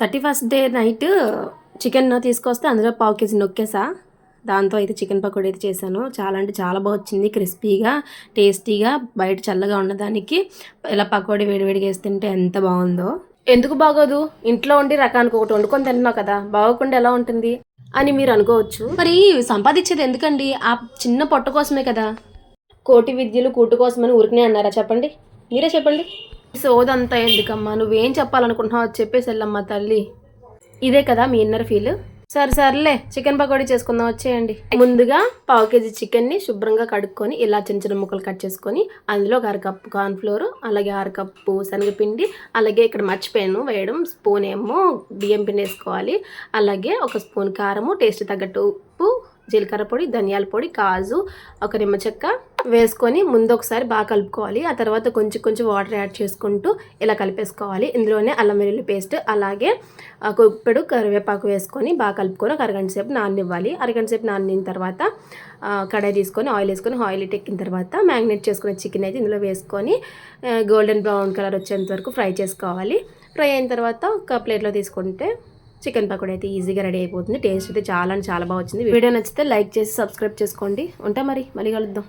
Thirty first day night chicken తీసుకొస్తే అందులో పావు కేజీ నొక్కేసా. దాంతో అయితే చికెన్ పకోడీ అయితే చేశాను. చాలా అంటే చాలా బాగా వచ్చింది. క్రిస్పీగా టేస్టీగా బయట చల్లగా ఉన్నదానికి ఇలా పకోడీ వేడివేడిగా వేస్తుంటే తింటే ఎంత బాగుందో. ఎందుకు బాగోదు? ఇంట్లో ఉండి రకానికి ఒకటి వండుకొని తింటున్నావు కదా. బాగోకుండా ఎలా ఉంటుంది? అని మీరు అనుకోవచ్చు. మరి సంపాదించేది ఎందుకండి? ఆ చిన్న పొట్ట కోసమే కదా. కోటి విద్యలు కూటు కోసమని ఊరికనే అన్నారా? చెప్పండి. మీరే చెప్పండి. సోదంతా ఎందుకమ్మా? నువ్వేం చెప్పాలనుకుంటున్నావు చెప్పేసి వెళ్ళమ్మా తల్లి. ఇదే కదా మీ ఇన్నర్ ఫీల్ సరే సర్లే చికెన్ పకోడీ చేసుకుందాం వచ్చేయండి. ముందుగా పావు కేజీ చికెన్ని శుభ్రంగా కడుక్కొని ఇలా చిన్న చిన్న ముక్కలు కట్ చేసుకొని అందులో ఒక అరకప్పు కార్న్ఫ్లోర్ అలాగే అరకప్పు శనగపిండి అలాగే ఇక్కడ మర్చిపోయాను వేయడం స్పూన్ ఏమో బియ్యం పిండి వేసుకోవాలి. అలాగే ఒక స్పూన్ కారము టేస్ట్ తగ్గట్టు ఉప్పు జీలకర్ర పొడి ధనియాల పొడి కాజు ఒక నిమ్మ చెక్క వేసుకొని ముందు ఒకసారి బాగా కలుపుకోవాలి. ఆ తర్వాత కొంచెం కొంచెం వాటర్ యాడ్ చేసుకుంటూ ఇలా కలిపేసుకోవాలి. ఇందులోనే అల్లం వెల్లుల్లి పేస్ట్ అలాగే కుప్పెడు కరివేపాకు వేసుకొని బాగా కలుపుకొని ఒక అరగంట సేపు నాననివ్వాలి. అరగంట సేపు నానిన తర్వాత కడాయి తీసుకొని ఆయిల్ వేసుకొని ఆయిల్ ఎక్కిన తర్వాత మ్యాగ్నేట్ చేసుకున్న చికెన్ అయితే ఇందులో వేసుకొని గోల్డెన్ బ్రౌన్ కలర్ వచ్చేంత వరకు ఫ్రై చేసుకోవాలి. ఫ్రై అయిన తర్వాత ఒక ప్లేట్లో తీసుకుంటే చికెన్ పకోడీ అయితే ఈజీగా రెడీ అయిపోతుంది. టేస్ట్ అయితే చాలా అంటే చాలా బాగా వచ్చింది. వీడియో నచ్చితే లైక్ చేసి సబ్స్క్రైబ్ చేసుకోండి. ఉంటా మరి మళ్ళీ కలుద్దాం.